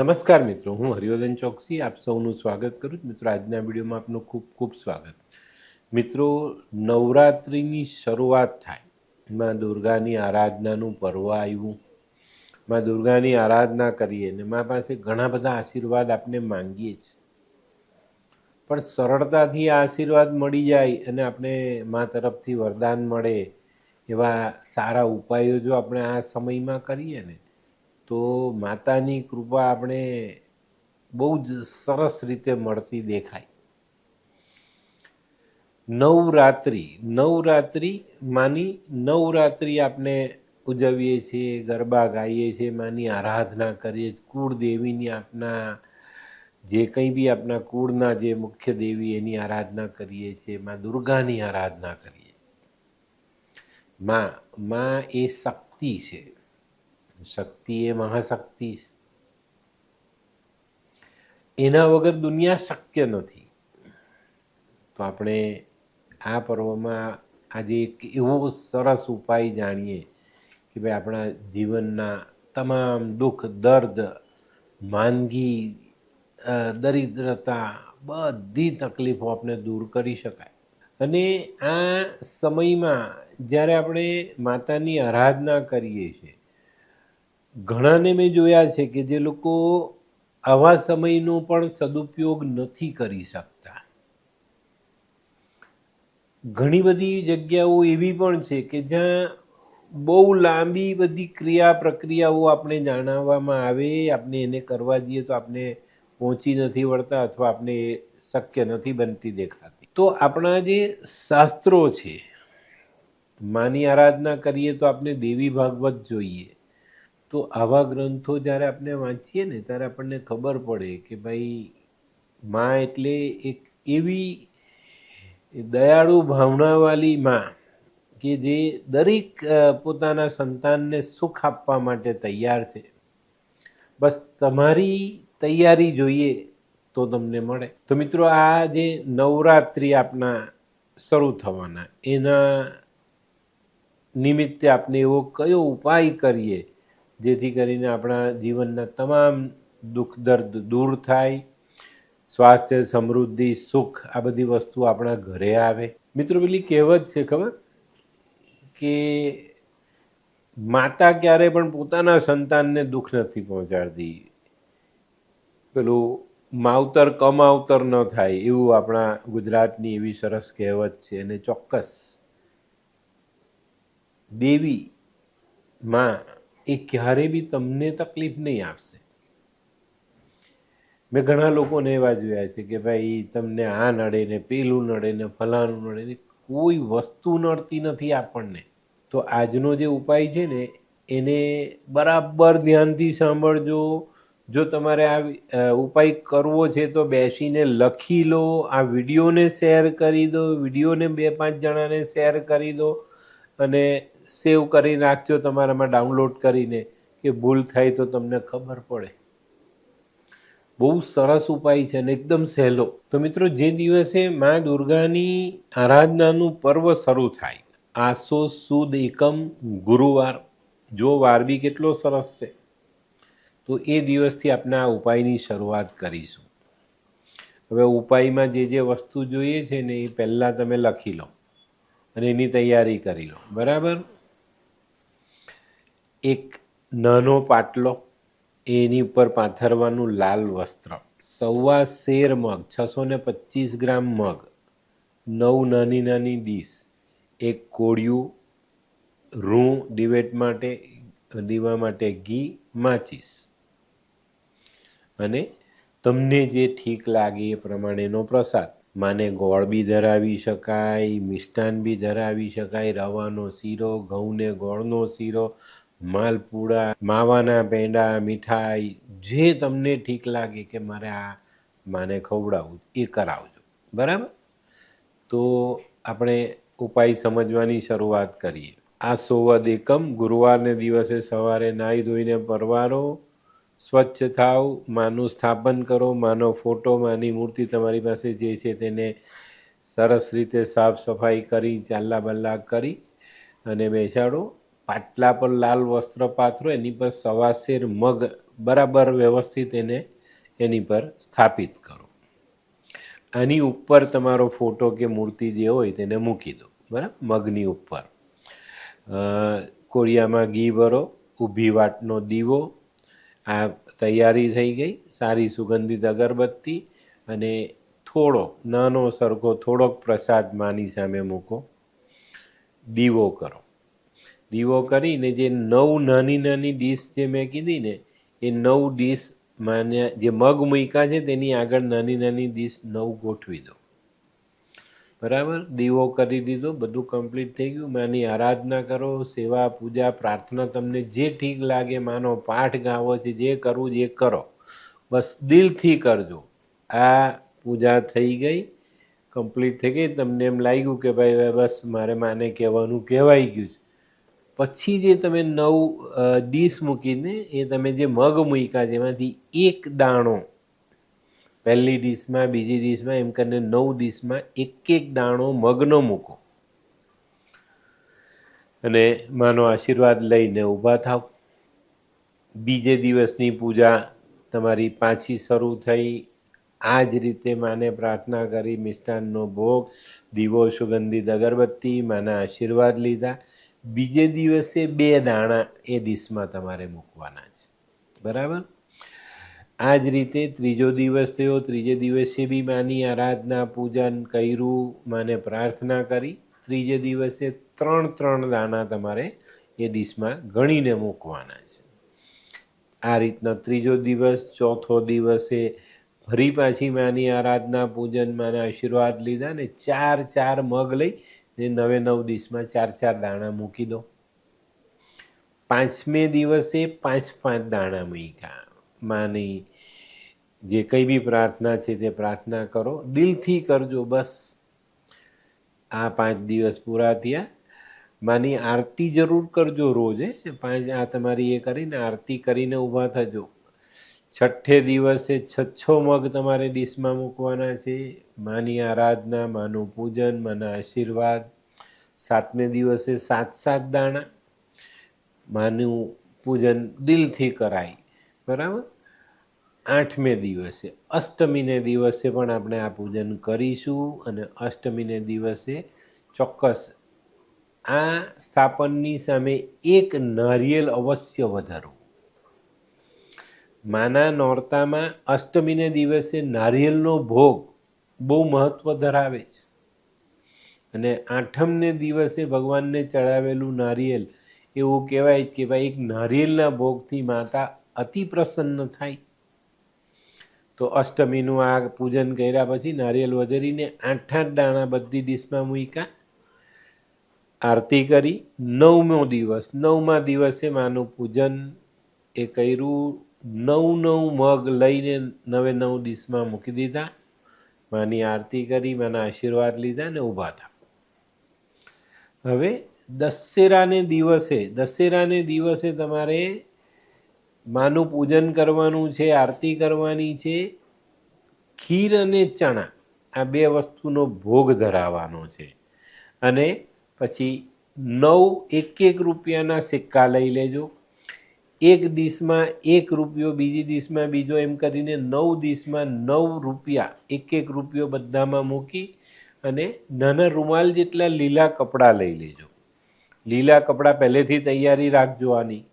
નમસ્કાર મિત્રો, હું હરિવર્ધન ચોકસી, આપ સૌનું સ્વાગત કરું છું. મિત્રો, આજના વિડીયોમાં આપનું ખૂબ ખૂબ સ્વાગત. મિત્રો, નવરાત્રિની શરૂઆત થાય. માં દુર્ગાની આરાધનાનું પર્વ આવ્યું. માં દુર્ગાની આરાધના કરીએ ને મા પાસે ઘણા બધા આશીર્વાદ આપણે માંગીએ છીએ. પણ સરળતાથી આ આશીર્વાદ મળી જાય અને આપણે મા તરફથી વરદાન મળે એવા સારા ઉપાયો જો આપણે આ સમયમાં કરીએ ને તો માતાની કૃપા આપણે બહુ જ સરસ રીતે મળતી દેખાય. નવરાત્રિ નવરાત્રિ માની નવરાત્રિ આપણે ઉજવીએ છીએ, ગરબા ગાઈએ છીએ, માની આરાધના કરીએ છીએ, કુળદેવીની આપના જે કંઈ બી આપણા કુળના જે મુખ્ય દેવી એની આરાધના કરીએ છીએ, માં દુર્ગાની આરાધના કરીએ માં માં એ શક્તિ છે. શક્તિ એ મહાશક્તિ છે. એના વગર દુનિયા શક્ય નથી. તો આપણે આ પર્વમાં આજે એક એવો સરસ ઉપાય જાણીએ કે ભાઈ આપણા જીવનના તમામ દુઃખ, દર્દ, માંદગી દરિદ્રતા બધી તકલીફો આપણે દૂર કરી શકાય. અને આ સમયમાં જ્યારે આપણે માતાની આરાધના કરીએ છીએ ઘણાને મેં જોયા છે કે જે લોકો આવા સમયનો પણ સદુપયોગ નથી કરી શકતા. ઘણી બધી જગ્યાઓ એવી પણ છે કે જ્યાં બહુ લાંબી બધી ક્રિયા પ્રક્રિયાઓ આપણે જાણવામાં આવે, આપણે એને કરવા જઈએ તો આપણે પહોંચી નથી વળતા અથવા આપણે શક્ય નથી બનતી દેખાતી. તો આપણા જે શાસ્ત્રો છે, માની આરાધના કરીએ તો આપણે દેવી ભાગવત જોઈએ. તો આવા ગ્રંથો જ્યારે આપણે વાંચીએ ને, ત્યારે આપણને ખબર પડે કે ભાઈ, માં એટલે એક એવી દયાળુ ભાવનાવાળી માં કે જે દરેક પોતાના સંતાનને સુખ આપવા માટે તૈયાર છે. બસ તમારી તૈયારી જોઈએ તો તમને મળે. તો મિત્રો, આ જે નવરાત્રિ આપના શરૂ થવાના, એના નિમિત્તે આપણે એવો કયો ઉપાય કરીએ જેથી કરીને આપણા જીવનના તમામ દુઃખ, દર્દ દૂર થાય, સ્વાસ્થ્ય, સમૃદ્ધિ, સુખ, આ બધી વસ્તુ આપણા ઘરે આવે. મિત્રો, પેલી કહેવત છે ખબર? કે માતા ક્યારે પણ પોતાના સંતાનને દુઃખ નથી પહોંચાડતી. પેલું માવતર કમાવતર ન થાય એવું આપણા ગુજરાતની એવી સરસ કહેવત છે અને ચોક્કસ. દેવી માં એ ક્યારે બી તમને તકલીફ નહીં આપશે. મેં ઘણા લોકોને એવા જોયા છે કે ભાઈ, તમને આ નડે ને, પેલું નડે ને, ફલાણું નડે ને, કોઈ વસ્તુ નડતી નથી આપણને. તો આજનો જે ઉપાય છે ને, એને બરાબર ધ્યાનથી સાંભળજો. જો તમારે આ ઉપાય કરવો છે તો બેસીને લખી લો, આ વિડીયોને શેર કરી દો, વિડીયોને બે પાંચ જણાને શેર કરી દો અને સેવ કરી નાખજો તમારામાં ડાઉનલોડ કરીને કે ભૂલ થાય તો તમને ખબર પડે. બહુ સરસ ઉપાય છે અને એકદમ સહેલો. તો મિત્રો, જે દિવસે મા દુર્ગાની આરાધનાનું પર્વ શરૂ થાય, આસો સુદ એકમ ગુરુવાર. જો વાર બી કેટલો સરસ છે. તો એ દિવસથી આપણે આ ઉપાયની શરૂઆત કરીશું. હવે ઉપાયમાં જે જે વસ્તુ જોઈએ છે ને એ પહેલાં તમે લખી લો અને એની તૈયારી કરી લો. બરાબર? એક નાનો પાટલો, એની ઉપર પાથરવાનું લાલ વસ્ત્ર, સવા શેર મગ, છસો ને પચીસ ગ્રામ મગ, નવ નાની નાની ડીશ, એક કોળિયું, રૂં દિવેટ માટે, દીવા માટે ઘી, માચીસ. અને તમને જે ઠીક લાગે એ પ્રમાણેનો પ્રસાદ. માને ગોળ બી ધરાવી શકાય, મિષ્ટાન બી ધરાવી શકાય, રવાનો શીરો, ઘઉંને ગોળનો શીરો માલપુડા, માવાના પેંડા મીઠાઈ, જે તમને ઠીક લાગે કે મારે આ માને ખવડાવવું એ કરાવજો. બરાબર? તો આપણે ઉપાય સમજવાની શરૂઆત કરીએ. આ સોવદ એકમ, ગુરુવારને દિવસે સવારે નાહી ધોઈને પરવારો, સ્વચ્છ થાવ, માનું સ્થાપન કરો, માનો ફોટો, માની મૂર્તિ તમારી પાસે જે છે તેને સરસ રીતે સાફ સફાઈ કરી, ચાલ્લા બલ્લા કરી અને બેસાડો. પાટલા પર લાલ વસ્ત્ર પાથરો, એની પર સવાસેર મગ બરાબર વ્યવસ્થિત એને એની પર સ્થાપિત કરો. આની ઉપર તમારો ફોટો કે મૂર્તિ જે હોય તેને મૂકી દો, બરાબર? મગની ઉપર. કોળિયામાં ઘી ભરો, ઊભી વાટનો દીવો, આ તૈયારી થઈ ગઈ, સારી સુગંધિત અગરબત્તી અને થોડો, નાનો સરખો થોડોક પ્રસાદ માની સામે મૂકો. દીવો કરો. દીવો કરીને જે નવ નાની નાની ડીશ જે મેં કીધી ને, એ નવ ડીશ માન્યા જે મગ મૂક્યા છે તેની આગળ નાની નાની ડીશ નવ ગોઠવી દો બરાબર? દીવો કરી દીધો, બધું કમ્પ્લીટ થઈ ગયું. માની આરાધના કરો, સેવા, પૂજા, પ્રાર્થના તમને જે ઠીક લાગે, માનો પાઠ ગાવો છે, જે કરવું જે કરો. બસ દિલથી કરજો. આ પૂજા થઈ ગઈ કમ્પ્લીટ થઈ ગઈ. તમને એમ લાગ્યું કે ભાઈ બસ મારે માને કહેવાનું કહેવાઈ ગયું છે. પછી જે તમે નવ ડીશ મૂકીને એ તમે જે મગ મૂક્યા જેમાંથી એક દાણો, પહેલી ડીશમાં, બીજી ડીશમાં, એમ કરીને નવ ડીશમાં એક એક દાણો મગનો મૂકો. અને માનો આશીર્વાદ લઈને ઊભા થાવ. બીજે દિવસની પૂજા તમારી પાછી શરૂ થઈ. આ જ રીતે માને પ્રાર્થના કરી, મિષ્ટાનનો ભોગ, દીવો, સુગંધિત અગરબત્તી, માના આશીર્વાદ લીધા. બીજે દિવસે બે દાણા એ ડીશમાં તમારે મૂકવાના છે. બરાબર? આ જ રીતે ત્રીજો દિવસ થયો. ત્રીજે દિવસે બી માની આરાધના પૂજન કર્યું, માને પ્રાર્થના કરી. ત્રીજે દિવસે ત્રણ ત્રણ દાણા તમારે એ ડીશમાં ગણીને મૂકવાના છે. આ રીતના ત્રીજો દિવસ, ચોથો દિવસે ફરી પાછી માની આરાધના પૂજન, માના આશીર્વાદ લીધા ને ચાર ચાર મગ લઈ ને નવે નવ ડીશમાં ચાર ચાર દાણા મૂકી દો. પાંચમે દિવસે પાંચ પાંચ દાણા મૂક્યા. માની જે કંઈ બી પ્રાર્થના છે તે પ્રાર્થના કરો. દિલથી કરજો બસ. આ પાંચ દિવસ પૂરા થયા. માની આરતી જરૂર કરજો રોજ પાંચ આ તમારી એ કરીને આરતી કરીને ઊભા થજો. છઠ્ઠે દિવસે છચ્છો મગ તમારે ડીશમાં મૂકવાના છે. માની આરાધના, માનું પૂજન, માના આશીર્વાદ. સાતમે દિવસે સાત સાત દાણા. માનું પૂજન દિલથી કરાય. બરાબર? આઠમે દિવસે, અષ્ટમીને દિવસે પણ આપણે આ પૂજન કરીશું અને અષ્ટમીને દિવસે ચોક્કસ આ સ્થાપનની સામે એક નારિયેલ અવશ્ય વધારવું માના નોરતામાં અષ્ટમીને દિવસે નારિયેલનો ભોગ બહુ મહત્વ ધરાવે છે. અને આઠમને દિવસે ભગવાનને ચડાવેલું નારિયેલ, એવું કહેવાય કે ભાઈ એક નારિયેલના ભોગથી માતા અતિ પ્રસન્ન થાય. તો અષ્ટમીનું આ પૂજન કર્યા પછી નારિયેલ વધેરીને આઠ આઠ દાણા બધી ડીશમાં મૂક્યા. આરતી કરી. નવમો દિવસ, નવમા દિવસે માનું પૂજન એ કર્યું. નવ નવ મગ લઈને નવે નવ ડીશમાં મૂકી દીધા. માની આરતી કરી માના આશીર્વાદ લીધા ને ઊભા હતા હવે દશેરાને દિવસે દશેરાને દિવસે તમારે માનું પૂજન કરવાનું છે, આરતી કરવાની છે, ખીર અને ચણા, આ બે વસ્તુનો ભોગ ધરાવવાનો છે. અને પછી નવ એક એક રૂપિયાના સિક્કા લઈ લેજો. એક ડીશમાં એક રૂપિયો, બીજી ડીશમાં બીજો, એમ કરીને નવ ડીશમાં નવ રૂપિયા એક એક રૂપિયો બધામાં મૂકી અને નાના રૂમાલ જેટલા લીલા કપડાં લઈ લેજો. લીલા કપડાં પહેલેથી તૈયારી રાખજો આની.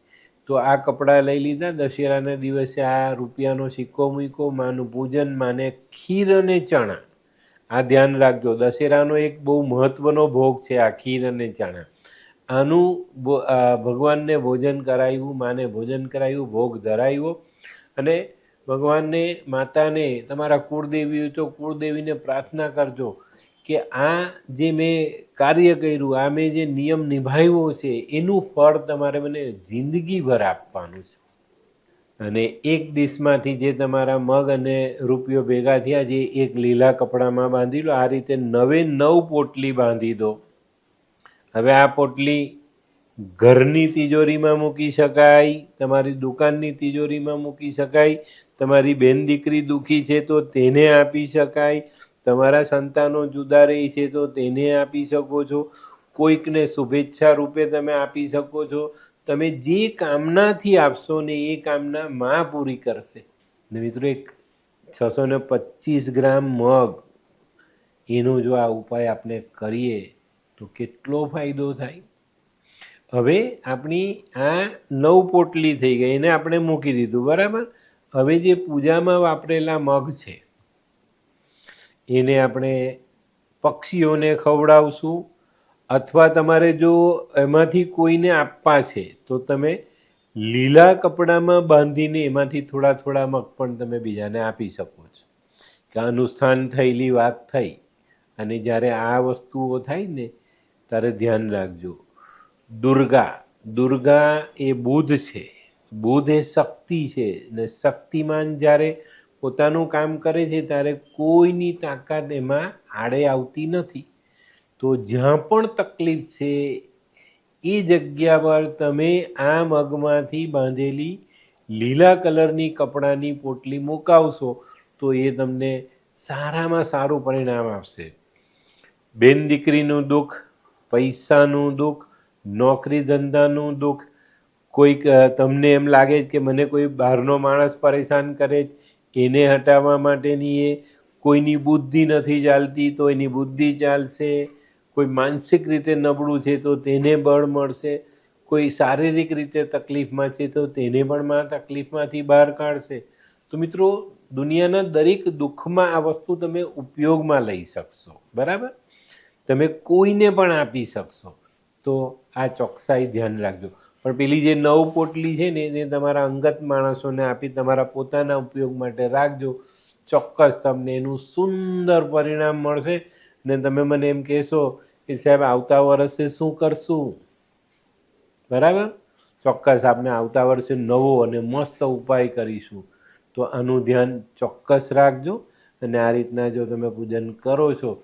તો આ કપડાં લઈ લીધા. દશેરાના દિવસે આ રૂપિયાનો સિક્કો મૂક્યો. માનું પૂજન, માને ખીર અને ચણા. આ ધ્યાન રાખજો. દશેરાનો એક બહુ મહત્ત્વનો ભોગ છે આ ખીર અને ચણા. આનું ભગવાનને ભોજન કરાવ્યું માને ભોજન કરાવ્યું ભોગ ધરાવ્યો અને ભગવાનને, માતાને, તમારા કુળદેવી હોય તો કુળદેવીને પ્રાર્થના કરજો કે આ જે મેં કાર્ય કર્યું, આ મેં જે નિયમ નિભાવ્યો છે, એનું ફળ તમારે મને જિંદગીભર આપવાનું છે. અને એક ડીશમાંથી જે તમારા મગ અને રૂપિયો ભેગા થયા, જે એક લીલા કપડામાં બાંધી લો આ રીતે નવે નવ પોટલી બાંધી દો. હવે આ પોટલી ઘરની તિજોરીમાં મૂકી શકાય, તમારી દુકાનની તિજોરીમાં મૂકી શકાય, તમારી બેન દીકરી દુઃખી છે તો તેને આપી શકાય, તમારા સંતાનો જુદા રહી છે તો તેને આપી શકો છો, કોઈકને શુભેચ્છા રૂપે તમે આપી શકો છો, તમે જે કામનાથી આપશો ને એ કામના માં પૂરી કરશે. ને મિત્રો એક છસો ને પચીસ ગ્રામ મગ, એનો જો આ ઉપાય આપણે કરીએ તો કેટલો ફાયદો થાય? હવે આપણી આ નવ પોટલી થઈ ગઈ એને આપણે મૂકી દીધું, બરાબર? હવે જે પૂજામાં વાપરેલા મગ છે, એને આપણે પક્ષીઓને ખવડાવશું અથવા તમારે જો એમાંથી કોઈને આપવા છે, તો તમે લીલા કપડામાં બાંધીને એમાંથી થોડા થોડા મગ પણ તમે બીજાને આપી શકો છો. કે અનુષ્ઠાન થયેલી વાત થઈ અને જ્યારે આ વસ્તુઓ થાય ને ત્યારે ધ્યાન રાખજો. દુર્ગા દુર્ગા એ બુધ છે. બુધ એ શક્તિ છે ને શક્તિમાન જ્યારે પોતાનું કામ કરે છે ત્યારે કોઈની તાકાત એમાં આડે આવતી નથી. તો જ્યાં પણ તકલીફ છે એ જગ્યા પર તમે આ મગમાંથી બાંધેલી લીલા કલરની કપડાની પોટલી મુકાવશો તો એ તમને સારામાં સારું પરિણામ આપશે. બેન દીકરીનું દુઃખ પૈસાનું દુઃખ, નોકરી ધંધાનું દુઃખ. કોઈક તમને એમ લાગે કે મને કોઈ બહારનો માણસ પરેશાન કરે એને હટાવવા માટેની એ કોઈની બુદ્ધિ નથી ચાલતી તો એની બુદ્ધિ ચાલશે. કોઈ માનસિક રીતે નબળું છે તો તેને બળ મળશે. કોઈ શારીરિક રીતે તકલીફમાં છે તો તેને પણ માં તકલીફમાંથી બહાર કાઢશે. તો મિત્રો, દુનિયાના દરેક દુઃખમાં આ વસ્તુ તમે ઉપયોગમાં લઈ શકશો. બરાબર? તમે કોઈને પણ આપી શકશો. તો આ ચોકસાઈ ધ્યાન રાખજો. પણ પેલી જે નવ પોટલી છે ને, એને તમારા અંગત માણસોને આપી તમારા પોતાના ઉપયોગ માટે રાખજો. ચોક્કસ તમને એનું સુંદર પરિણામ મળશે. ને તમે મને એમ કહેશો કે સાહેબ, આવતા વર્ષે શું કરશું? બરાબર? ચોક્કસ આપણે આવતા વર્ષે નવો અને મસ્ત ઉપાય કરીશું. તો આનું ધ્યાન ચોક્કસ રાખજો. અને આ રીતના જો તમે પૂજન કરો છો